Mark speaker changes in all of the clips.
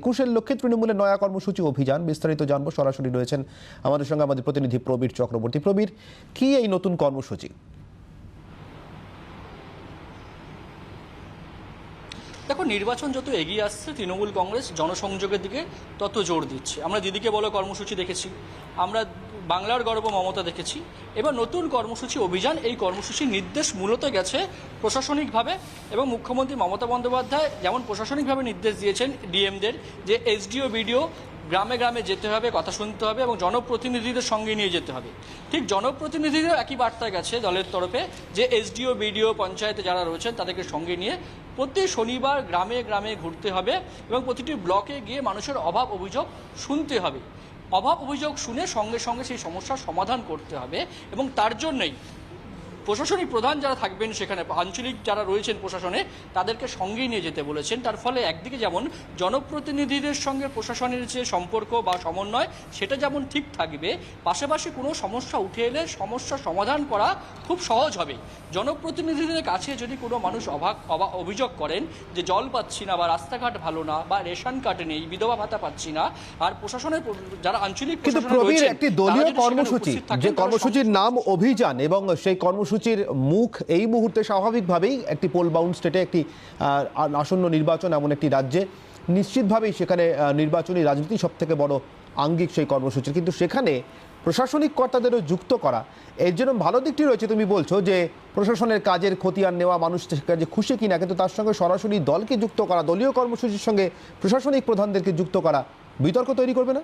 Speaker 1: একুশের লক্ষ্যে তৃণমূলের নয়া কর্মসূচি অভিযান, বিস্তারিত জানব। সরাসরি রয়েছেন আমাদের সঙ্গে আমাদের প্রতিনিধি প্রবীর চক্রবর্তী। প্রবীর, কি এই নতুন কর্মসূচি?
Speaker 2: দেখো, নির্বাচন যত এগিয়ে আসছে, তৃণমূল কংগ্রেস জনসংযোগের দিকে তত জোর দিচ্ছে। আমরা দিদিকে বলো কর্মসূচি দেখেছি। আমরা বাংলার গর্ব মমতা দেখেছি। এবার নতুন কর্মসূচি অভিযান, এই কর্মসূচির নির্দেশ মূলত গেছে প্রশাসনিকভাবে এবং মুখ্যমন্ত্রী মমতা বন্দ্যোপাধ্যায় যেমন প্রশাসনিকভাবে নির্দেশ দিয়েছেন ডিএমদের যে এসডিও, বিডিও গ্রামে গ্রামে যেতে হবে, কথা শুনতে হবে এবং জনপ্রতিনিধিদের সঙ্গে নিয়ে যেতে হবে। ঠিক জনপ্রতিনিধিদেরও একই বার্তা গেছে দলের তরফে যে এসডিও, বিডিও, পঞ্চায়েতে যারা রয়েছেন তাদেরকে সঙ্গে নিয়ে প্রতি শনিবার গ্রামে গ্রামে ঘুরতে হবে এবং প্রতিটি ব্লকে গিয়ে মানুষের অভাব অভিযোগ শুনতে হবে। অভাব অভিযোগ শুনে সঙ্গে সঙ্গে সেই সমস্যার সমাধান করতে হবে এবং তার জন্যই প্রশাসনিক প্রধান যারা থাকবেন সেখানে আঞ্চলিক যারা রয়েছেন প্রশাসনে তাদেরকে সঙ্গেই নিয়ে যেতে বলেছেন। তার ফলে একদিকে যেমন জনপ্রতিনিধিদের সঙ্গে প্রশাসনের যে সম্পর্ক বা সমন্বয় সেটা যেমন ঠিক থাকবে পাশাপাশি কোনো সমস্যা উঠে এলে সমস্যা সমাধান করা খুব সহজ হবে। জনপ্রতিনিধিদের কাছে যদি কোনো মানুষ অভাব অবা- অভিযোগ করেন যে জল পাচ্ছি না বা রাস্তাঘাট ভালো না বা রেশন কার্ড নেই বিধবা ভাতা পাচ্ছি না আর প্রশাসনের যারা আঞ্চলিক
Speaker 1: কিন্তু প্রবীর একটি দলীয় কর্মসূচি যে কর্মসূচির নাম অভিযান এবং সেই কর্মসূচির মুখ এই মুহূর্তে স্বাভাবিকভাবেই একটি পোল বাউন্ড স্টেটে একটি আসন্ন নির্বাচন এমন একটি রাজ্যে। নিশ্চিতভাবেই সেখানে নির্বাচনী রাজনীতি সব থেকে বড় আঙ্গিক সেই কর্মসূচির। কিন্তু সেখানে প্রশাসনিক কর্তাদেরও যুক্ত করা। এর জন্য ভালো দিকটি রয়েছে তুমি বলছো যে, প্রশাসনের কাজের খতিয়ান নেওয়া, মানুষ কাজে খুশি কিনা, কিন্তু তার সঙ্গে সরাসরি দলকে যুক্ত করা, দলীয় কর্মসূচির সঙ্গে প্রশাসনিক প্রধানদেরকে যুক্ত করা, বিতর্ক তৈরি করবে না?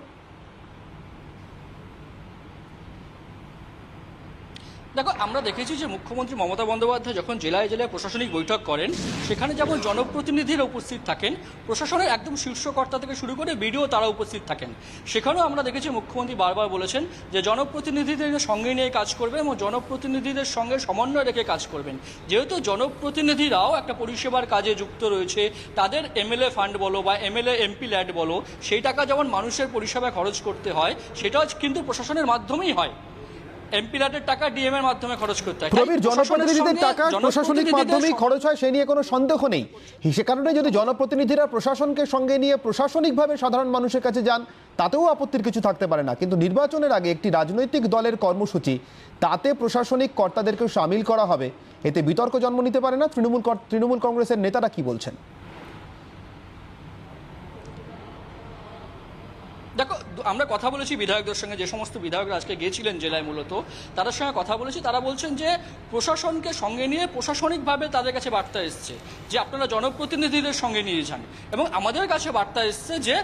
Speaker 2: দেখো, আমরা দেখেছি যে মুখ্যমন্ত্রী মমতা বন্দ্যোপাধ্যায় যখন জেলায় জেলায় প্রশাসনিক বৈঠক করেন, সেখানে যেমন জনপ্রতিনিধিরা উপস্থিত থাকেন, প্রশাসনের একদম শীর্ষকর্তা থেকে শুরু করে বিডিও তারা উপস্থিত থাকেন। সেখানেও আমরা দেখেছি মুখ্যমন্ত্রী বারবার বলেছেন যে জনপ্রতিনিধিদের সঙ্গে নিয়ে কাজ করবে এবং জনপ্রতিনিধিদের সঙ্গে সমন্বয় রেখে কাজ করবেন। যেহেতু জনপ্রতিনিধিরাও একটা পরিষেবার কাজে যুক্ত রয়েছে, তাদের এমএলএ ফান্ড বলো বা এমএলএ এমপি ল্যাড বলো, সেই টাকা যেমন মানুষের পরিষেবায় খরচ করতে হয়, সেটাও কিন্তু প্রশাসনের মাধ্যমেই হয়। এমপি টাকা ডিএম এর মাধ্যমে খরচ করতে হয়।
Speaker 1: প্রবীর জনপ্রতিনিধিদের টাকা প্রশাসনিক মাধ্যমেই খরচ হয় সে নিয়ে কোনো সন্দেহ নেই। সে কারণে যদি জনপ্রতিনিধিরা প্রশাসনকে সঙ্গে নিয়ে প্রশাসনিকভাবে সাধারণ মানুষের কাছে যান তাতেও আপত্তির কিছু থাকতে পারে না। কিন্তু নির্বাচনের আগে একটি রাজনৈতিক দলের কর্মসূচি তাতে প্রশাসনিক কর্তাদেরকেও সামিল করা হবে। এতে বিতর্ক জন্ম নিতে পারে না। তৃণমূল তৃণমূল কংগ্রেসের নেতারা কি বলছেন
Speaker 2: দেখো দু- আমরা কথা বলেছি বিধায়কদের সঙ্গে যে সমস্ত বিধায়করা আজকে গিয়েছিলেন জেলায় মূলত তাদের সঙ্গে কথা বলেছি। তারা বলছেন যে প্রশাসনকে সঙ্গে নিয়ে প্রশাসনিকভাবে তাদের কাছে বার্তা এসছে যে আপনারা জনপ্রতিনিধিদের সঙ্গে নিয়ে যান। এবং আমাদের কাছে বার্তা এসছে যে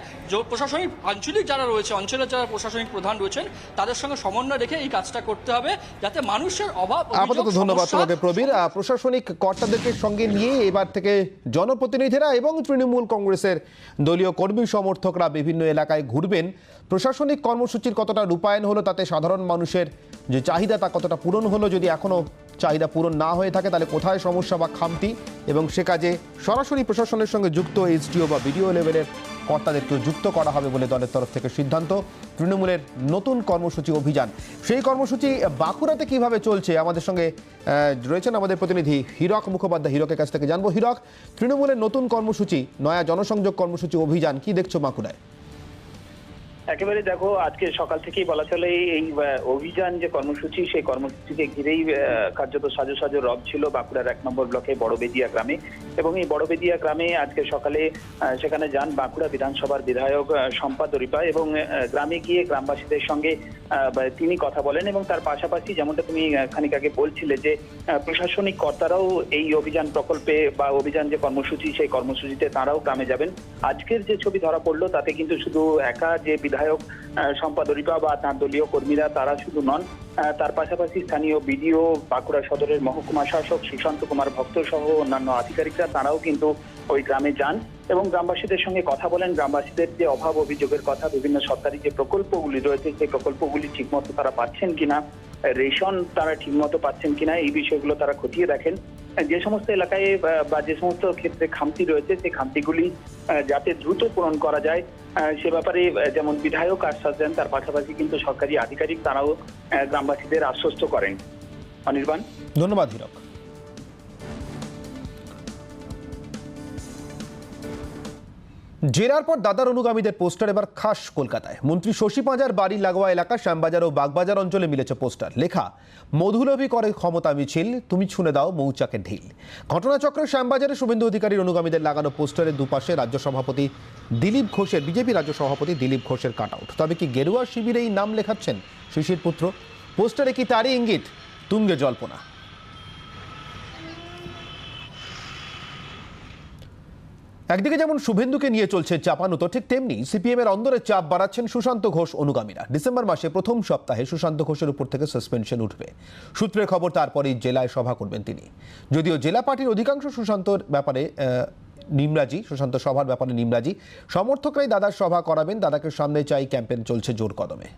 Speaker 2: প্রশাসনিক আঞ্চলিক যারা রয়েছে অঞ্চলের যারা প্রশাসনিক প্রধান রয়েছেন তাদের সঙ্গে সমন্বয় রেখে এই কাজটা করতে হবে যাতে মানুষের অভাব
Speaker 1: আপাতত ধন্যবাদ তোমাকে প্রবীর। প্রশাসনিক কর্তাদেরকে সঙ্গে নিয়ে এবার থেকে জনপ্রতিনিধিরা এবং তৃণমূল কংগ্রেসের দলীয় কর্মী সমর্থকরা বিভিন্ন এলাকায় ঘুরবেন। প্রশাসনিক কর্মসূচির কতটা রূপায়ণ হলো তাতে সাধারণ মানুষের যে চাহিদা তা কতটা পূরণ হলো যদি এখনও চাহিদা পূরণ না হয়ে থাকে, তাহলে কোথায় সমস্যা বা খামতি? এবং সে কাজে সরাসরি প্রশাসনের সঙ্গে যুক্ত এসডিও বা বিডিও লেভেলের কর্তাদেরকেও যুক্ত করা হবে বলে দলের তরফ থেকে সিদ্ধান্ত, তৃণমূলের নতুন কর্মসূচি অভিযান। সেই কর্মসূচি বাঁকুড়াতে কীভাবে চলছে? আমাদের সঙ্গে রয়েছেন আমাদের প্রতিনিধি হীরক মুখোপাধ্যায়। হীরকের কাছ থেকে জানব। হীরক, তৃণমূলের নতুন কর্মসূচি, নয়া জনসংযোগ কর্মসূচি অভিযান কি দেখছ বাঁকুড়ায়?
Speaker 3: একেবারে দেখো আজকে সকাল থেকেই বলা চলে এই অভিযান যে কর্মসূচি সেই কর্মসূচিকে ঘিরেই কার্যত সাজো সাজো রব ছিল বাঁকুড়ার এক নম্বর ব্লকে বড়বেদিয়া গ্রামে। এবং এই বড়বেদিয়া গ্রামে আজকে সকালে সেখানে যান বাঁকুড়া বিধানসভার বিধায়ক আহ, শম্পা দরিপা এবং গ্রামে গিয়ে গ্রামবাসীদের সঙ্গে তিনি কথা বলেন এবং তার পাশাপাশি যেমনটা তুমি খানিক আগে বলছিলে যে প্রশাসনিক কর্তারাও এই অভিযান প্রকল্পে বা অভিযান যে কর্মসূচি সেই কর্মসূচিতে তারাও গ্রামে যাবেন। আজকের যে ছবি ধরা পড়ল তাতে কিন্তু শুধু একা যে বিধায়ক দরিপা বা তার দলীয় কর্মীরা তারা শুধু নন তার পাশাপাশি স্থানীয় বিডিও, বাঁকুড়া সদরের মহকুমা শাসক শ্রীকান্ত কুমার ভক্ত সহ অন্যান্য আধিকারিকরা তারাও কিন্তু ওই গ্রামে যান এবং গ্রামবাসীদের সঙ্গে কথা বলেন। গ্রামবাসীদের যে অভাব অভিযোগের কথা, বিভিন্ন সরকারি যে প্রকল্পগুলি রয়েছে, সেই প্রকল্পগুলি ঠিকমতো তারা পাচ্ছেন কিনা, রেশন তারা ঠিকমতো পাচ্ছেন কিনা, এই বিষয়গুলো তারা খতিয়ে দেখেন। যে সমস্ত এলাকায় বা- যে সমস্ত ক্ষেত্রে খামতি রয়েছে, সেই খামতিগুলি যাতে দ্রুত পূরণ করা যায় সে ব্যাপারে যেমন বিধায়ক আশ্বাস দেন তার পাশাপাশি কিন্তু সরকারি আধিকারিক তারাও গ্রামবাসীদের আশ্বস্ত করেন। অনির্বাণ?
Speaker 1: ধন্যবাদ, হীরক। জেরার পর দাদার অনুগামীদের পোস্টার এবার খাস কলকাতায়। মন্ত্রী শশী পাঁজার বাড়ি লাগোয়া এলাকা, শ্যামবাজার ও বাগবাজার অঞ্চলে মিলেছে পোস্টার। লেখা, মধুলভী করে ক্ষমতা মিছিল, তুমি ছুঁড়ে দাও মৌচাকে ঢিল। ঘটনাচক্রে শ্যামবাজারে শুভেন্দু অধিকারীর অনুগামীদের লাগানো পোস্টারের দুপাশে রাজ্য সভাপতি দিলীপ ঘোষের, বিজেপি রাজ্য সভাপতি দিলীপ ঘোষের কাট আউট তবে কি গেরুয়া শিবিরেই নাম লেখাচ্ছেন শিশির পুত্র? পোস্টারে কি তারই ইঙ্গিত? তুঙ্গে জল্পনা। একদিকে যেমন শুভেন্দুকে নিয়ে চলছে চাপানুতো ঠিক তেমনি সিপিএম এর অন্দরে চাপ বাড়াচ্ছেন সুশান্ত ঘোষ, অনুগামীরা। ডিসেম্বর মাসে প্রথম সপ্তাহে সুশান্ত ঘোষের উপর থেকে সাসপেনশন উঠবে। সূত্রের খবর, তারপরেই জেলায় সভা করবেন তিনি। যদিও জেলা পার্টির অধিকাংশ সুশান্তর ব্যাপারে নিমরাজি, সুশান্ত সভার ব্যাপারে নিমরাজি, সমর্থকরাই দাদার সভা করাবেন। দাদাকে সামনে চাই ক্যাম্পেন চলছে জোর কদমে।